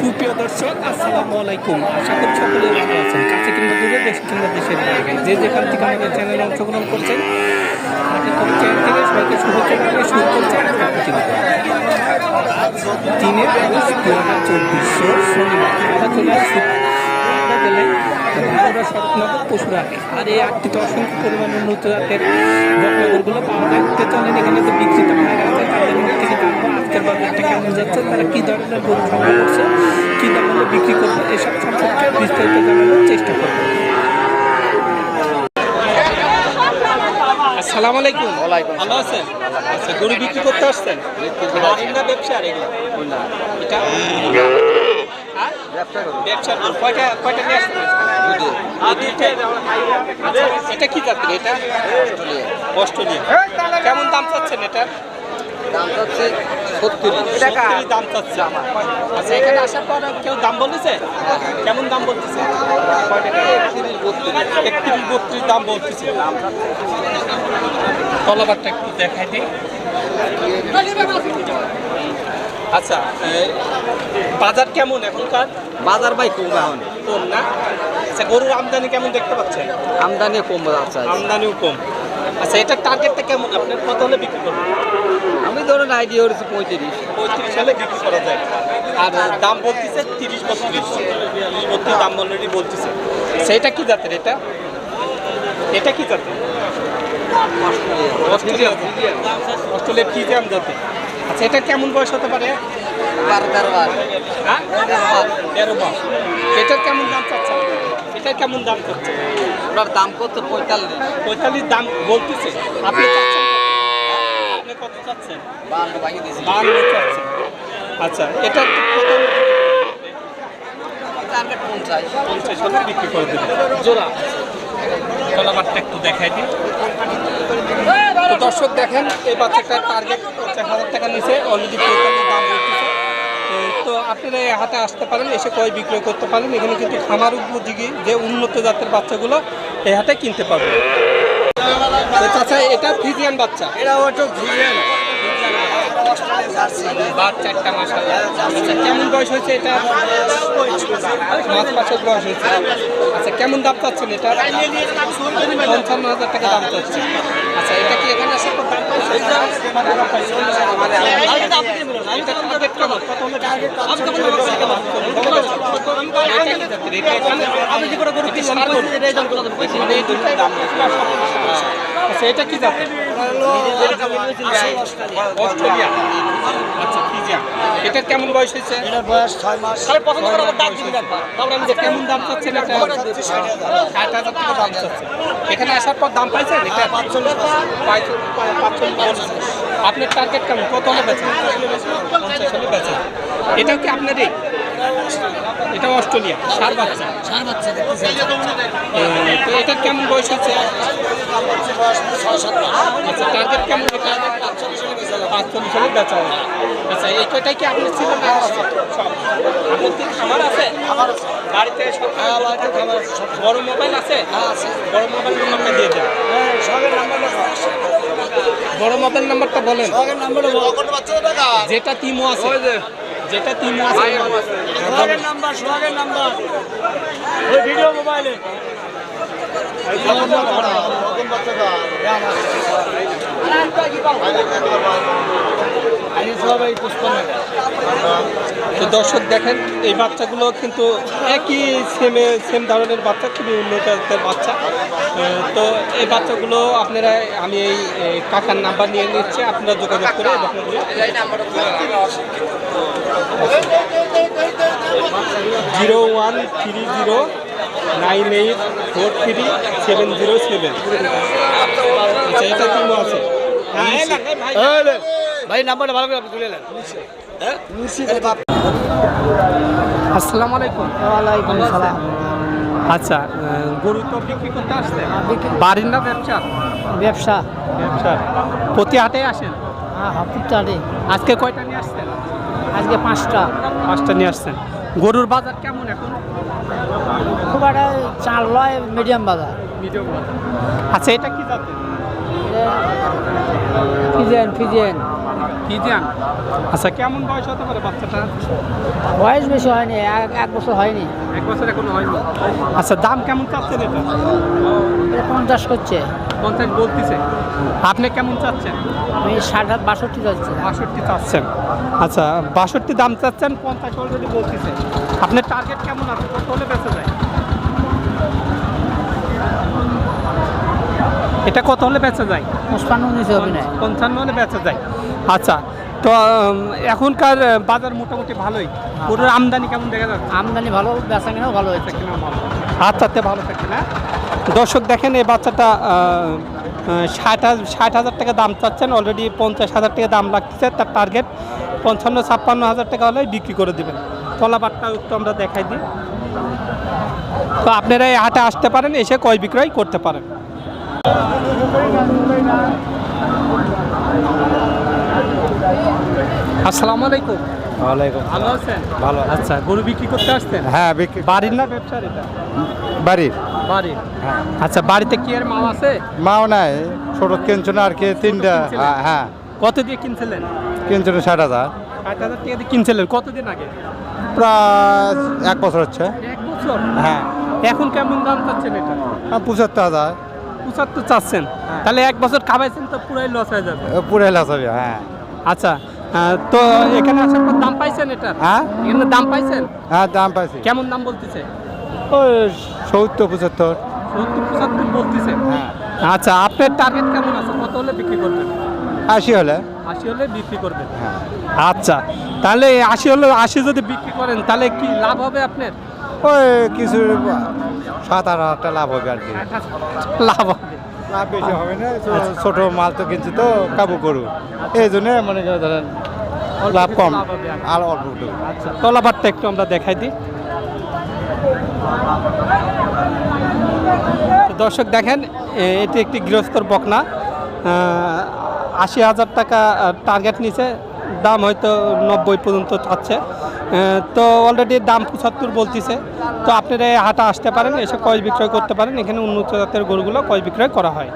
সুপ্রিয় দর্শক, আসসালামু আলাইকুম। আশা করি সকলে ভালো আছেন। কাছে কিংবা দূরে, দেশ কিংবা দেশের বাইরে। যে যেখান থেকে আমাদের চ্যানেলে অংশগ্রহণ করছেন থেকে সবাইকে শুভেচ্ছা জানিয়ে শুরু করছে তিনে চব্বিশ শনিবার গেলে আর এই আটটিতে অসংখ্য পরিমাণে উন্নত জাতের পাওয়া এখানে তো গেছে তাদের আজকের বাজারটা কেমন যাচ্ছে তারা কী ধরনের গরু সংগ্রহ করছে কী দামে বিক্রি করবে এসব সম্পর্কে বিস্তারিত জানানোর চেষ্টা করব। আসসালামু আলাইকুম। ওয়ালাইকুম ভালো আছেন? আচ্ছা গরু বিক্রি করতে আসছেন? বাড়ির না ব্যবসার এগুলো? এটা? ব্যবসার কয়টা কয়টা নিয়ে আসছেন? এই দুইটাই? আচ্ছা, এটা কি এটা? অস্ট্রেলিয়া। কেমন দাম চাচ্ছেন এটা? দাম হচ্ছে সত্তরই দাম চাচ্ছে আচ্ছা এখানে আসার পর কেউ দাম বলেছে কেমন দাম বলতেছে? একত্রিশ বত্রিশ একত্রিশ বত্রিশ দাম বলতেছে। তলাবারটা একটু দেখাই দিই। আচ্ছা বাজার কেমন এখনকার? বাজার ভাই কম এখন। কম না? আচ্ছা গরুর আমদানি কেমন দেখতে পাচ্ছেন? আমদানিও কম আমদানিও কম। আচ্ছা এটার টার্গেটটা কেমন? আপনার কত হলে বিক্রি করবেন? আমি ধরুন আইডিয়া করেছি পঁয়ত্রিশ। পঁয়ত্রিশ সালে বিক্রি করা যায়। আর দাম বলতেছে তিরিশ বত্রিশ। তিরিশ বত্রিশ দাম অলরেডি বলতেছে। সেটা কি জাতের এটা? এটা কি জাতের? অস্ট্রেলিয়া কি দাম জাতের? আচ্ছা এটা কেমন বয়স হতে পারে? বারো তেরো বার হ্যাঁ? তেরো মাস। এটার কেমন দাম চাচ্ছে কেমন দাম চাচ্ছে ওটার দাম কত? পঁয়তাল্লিশ। পঁয়তাল্লিশ দাম বলতেছে। আপনি আপনি কত চাচ্ছেন? বান্ন বাকি দিয়েছি। বান্ন চাচ্ছেন। আচ্ছা এটা কত টার্গেট পঞ্চাশ। পঞ্চাশ হলে বিক্রি করে জোড়া। একটু দেখাই দিই। দর্শক দেখেন এই বাচ্চাটার টার্গেট পঞ্চাশ হাজার টাকা নিচে অলরেডি পঁয়তাল্লিশ দাম বলতেছে। তো আপনারা এই হাতে আসতে পারেন এসে কয় বিক্রয় করতে পারেন। এখানে কিন্তু খামার উপযোগী যে উন্নত জাতের বাচ্চাগুলো এই হাতে কিনতে পারবেন চাচা এটা ফিজিয়ান বাচ্চা? এটা ওটা ঘুরিয়ে বাচ্চাটা মাসাল্লাহ আচ্ছা কেমন বয়স হয়েছে এটা? পাঁচ বছর বয়স হয়েছে। আচ্ছা কেমন দাম চাচ্ছেন এটা? পঞ্চান্ন হাজার টাকা দাম চাচ্ছে আচ্ছা এটা কি এখানে যে করে গরু। আচ্ছা এটা কি জাতের অস্ট্রেলিয়া। আচ্ছা এটার কেমন বয়স হয়েছে? এটার বয়স ছয় মাস। তারপরে আমি যে কেমন দাম চাচ্ছেন এটা ষাট হাজার। টাকা দাম চাচ্ছে এখানে আসার পর দাম পাইছেন? এটা পাঁচচল্লিশ পাঁচচল্লিশ। আপনার টার্গেট কেমন? কত হলে বেচেন? এটাও কি আপনারই? এটা অস্ট্রেলিয়া সার বাচ্চা। সার বাচ্চা তো এটার কেমন বয়স হচ্ছে আচ্ছা টার্গেট কেমন? পাঁচচল্লিশ হলে বেচা হবে আচ্ছা এই কয়টাই কি আপনার ছিল? না আপনার কি খামার আছে? বাড়িতে বড় মোবাইল আছে? বড় মোবাইল নাম্বারটা দিয়ে দেন। বড় মোবাইল নাম্বারটা বলেন। যেটা তিমো আছে। যেটা তিন আছে বলেন। নাম্বার। সোহাগের নাম্বার। ওই ভিডিও মোবাইলে তো দর্শক দেখেন এই বাচ্চাগুলো কিন্তু একই সেমে সেম ধরনের বাচ্চা খুবই উন্নত বাচ্চা। তো এই বাচ্চাগুলো আপনারা আমি এই কাকার নাম্বার নিয়ে নিচ্ছি আপনারা যোগাযোগ করে zero one three zero nine eight four three seven zero seven. আচ্ছা এটা আছে? ভাই। নাম্বারটা ভালো করে আপনি তুলে নেন। আসসালামু আলাইকুম। ওয়ালাইকুম সালাম। আচ্ছা গরু তো বিক্রি করতে আসছে বাড়ির না ব্যবসা? ব্যবসা। ব্যবসা। প্রতি হাটে আসেন? হ্যাঁ হাপুটারে আজকে কয়টা নিয়ে আসছেন? আজকে পাঁচটা। পাঁচটা নিয়ে আসছেন। গরুর বাজার কেমন এখন? খুব একটা চাল লয় মিডিয়াম বাজার। মিডিয়াম বাজার। আচ্ছা এটা কি জাতের? ফিজেন ফিজেন ফিজিয়ান আচ্ছা কেমন বয়স হতে পারে বাচ্চাটা? বয়স বেশি হয়নি এক বছর হয়নি। এক বছর এখনও হয়নি। আচ্ছা দাম কেমন চাচ্ছেন এটা? পঞ্চাশ করছে। পঞ্চাশ বলতেছে। আপনি কেমন চাচ্ছেন? আমি ষাট হাত বাষট্টি যাচ্ছে বাষট্টি চাচ্ছেন। আচ্ছা বাষট্টি দাম চাচ্ছেন পঞ্চাশ অলরেডি বলতেছে। আপনার টার্গেট কেমন আছে? কত হলে বেঁচে যায়? এটা কত হলে বেচা যায়? পুষ্পান্ন নিচে হবে না। পঞ্চান্ন হলে বেচা যায়। আচ্ছা তো এখনকার বাজার মোটামুটি ভালোই। পুরো আমদানি কেমন দেখা যাচ্ছে? আমদানি ভালো বেচা কেনাও ভালো হয়েছে। কিনা ভালো। আচ্ছাতে ভালো থাকে না। দর্শক দেখেন এই বাচ্চাটা ষাট হাজার ষাট হাজার টাকা দাম চাচ্ছেন। অলরেডি পঞ্চাশ হাজার টাকা দাম লাগতেছে। তার টার্গেট পঞ্চান্ন ছাপ্পান্ন হাজার টাকা হলে বিক্রি করে দেবেন। তলাবারটা একটু আমরা দেখাই দিই। তো আপনারা এই হাটে আসতে পারেন এসে ক্রয় বিক্রয় করতে পারেন। আসসালামু আলাইকুম। ওয়ালাইকুম ভালো আছেন? ভালো। আচ্ছা গরু বিক্রি করতে আসতেন হ্যাঁ বিক্রি বাড়ির না ব্যবসার এটা? বাড়ির বাড়ির? হ্যাঁ। আচ্ছা বাড়িতে কি আর মাল আছে? মাও নাই। ছোট কিনছো না আর কি তিনটা। হ্যাঁ, হ্যাঁ। কত দিয়ে কিনছিলেন? কিনছো না ষাট হাজার। ষাট হাজার টাকা দিয়ে কিনছিলেন। কতদিন আগে? প্রায় এক বছর হচ্ছে। এক বছর? হ্যাঁ। এখন কেমন দাম চাচ্ছেন এটা? পঁচাত্তর হাজার। পঁচাত্তর চাচ্ছেন। হ্যাঁ। তাহলে এক বছর খাবাইছেন তো পুরাই লস হয়ে যাবে। এ পুরো এলাচ হবে হ্যাঁ। আচ্ছা তো এখানে আসার পর দাম পাইছেন এটা হ্যাঁ। এখানে দাম পাইছেন? হ্যাঁ দাম পাইছি। কেমন দাম বলতেছে? ওই সত্তর পঁচাত্তর। সত্তর পঁচাত্তর বলতেছে? হ্যাঁ। আচ্ছা আপনার টার্গেট কেমন আছে? কত হলে বিক্রি করবেন? আশি হলে। আশি হলে বিক্রি করবেন। হ্যাঁ। আচ্ছা তাহলে আশি হলে আশি যদি বিক্রি করেন তাহলে কি লাভ হবে আপনার? ওই কিছু সাত আট হাজার টাকা লাভ হবে আর কি। লাভ হবে। লাভ বেশি হবে না ছোট মাল তো কিনছি তো কাবু করু। এই জন্য মনে করেন ধরেন লাভ কম। আর অল্প। আচ্ছা তলাবারটা একটু আমরা দেখাই দিই। দর্শক দেখেন এটি একটি গৃহস্থর বকনা। আশি হাজার টাকা টার্গেট নিচে দাম হয়তো নব্বই পর্যন্ত চাচ্ছে। তো অলরেডি দাম পঁচাত্তর বলতেছে। তো আপনারা হাটে আসতে পারেন, এসে কয় বিক্রয় করতে পারেন। এখানে উন্নত জাতের গরুগুলো কয় বিক্রয় করা হয়।